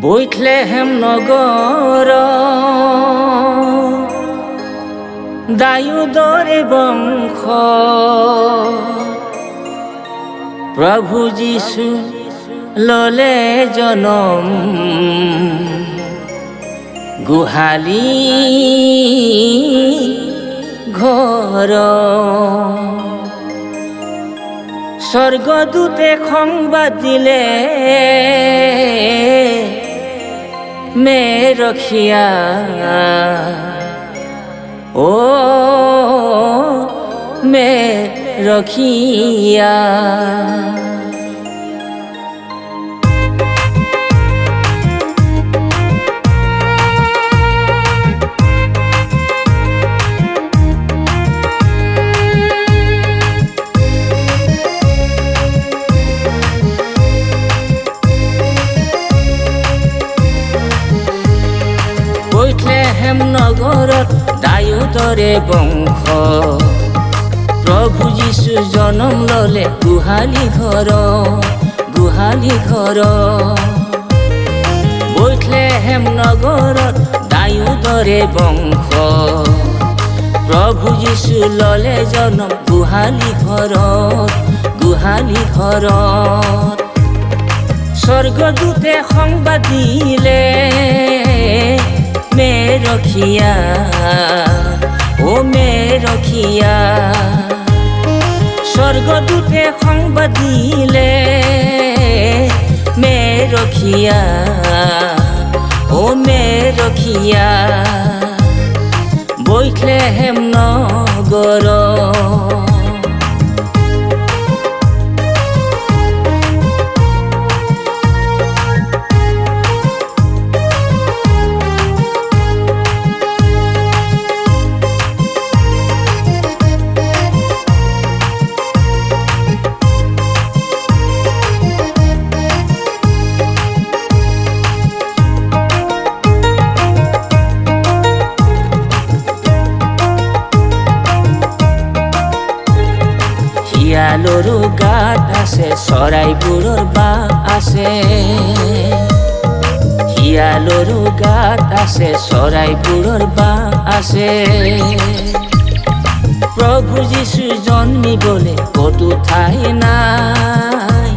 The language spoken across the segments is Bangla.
বৈঠলেহেম নগর। দায়ুদরে বংশ। প্রভু যিশু ললে জনম। গুহালি ঘর। স্বর্গদূতে সংবাদ দিলে মে রখিয়া। ও মে রখিয়া। বৈঠলে হেম নগৰত দায়ুদৰে বংশ। প্ৰভু যীশু জনম ললে গোহালি ঘৰ গোহালি ঘৰ বৈঠলে হেম নগৰত দায়ুদৰে বংশ। প্ৰভু যীশু ললে জনম গোহালি ঘৰত গোহালি ঘৰত স্বর্গদূতে সংবাদ দিলে মে রখিয়া, ও মে রখিয়া। স্বর্গদূতে সংবাদ দিলে, মে রখিয়া, ও মে রখিয়া। বৈঠলে হেম নগর শিয়ালৰো গাত আছে চৰাইবোৰৰ বাহ আছে শিয়ালৰো গাত আছে চৰাইবোৰৰ বাহ আছে প্ৰভু যীশু জন্মিবলে ক'তো ঠাই নাই।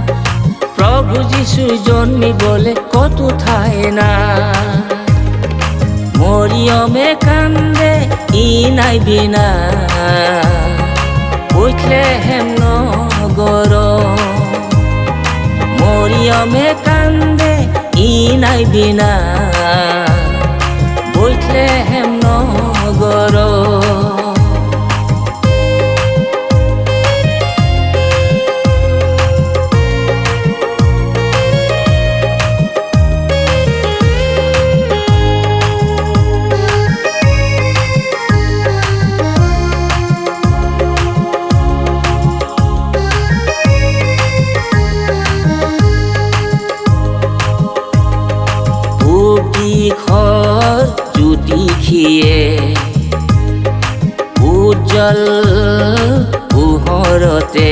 প্ৰভু যীশু জন্মিবলে ক'তো ঠাই নাই। মৰিয়মে কান্দে, ই নাই বিনা। উঠলে হেম মরিয়মে কান্দে ই নাই বিনা। বইঠলে হেম দিশৰ জ্যোতি খিয়ে উজ্জ্বল পোহৰতে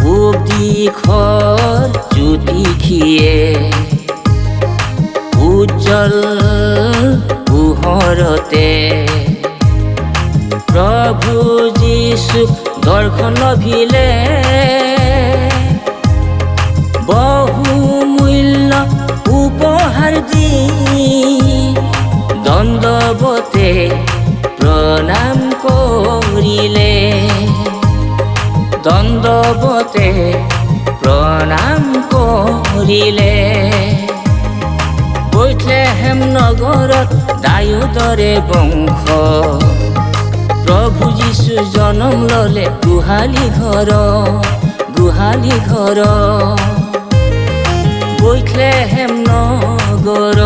পূব দিশৰ জ্যোতি খিয়ে উজ্জ্বল পোহৰতে প্ৰভু যীশুক দৰ্শন ভিলে দ্বন্দ্ববতে প্রণাম করিলে। দ্বন্দ্ববতে প্রণাম করিলে। বৈঠলে হেম নগৰত দায়ুদৰে বংশ। প্ৰভু যীশু জনম ললে গোহালি ঘৰ গোহালি ঘৰ বৈঠলে হেম নগৰ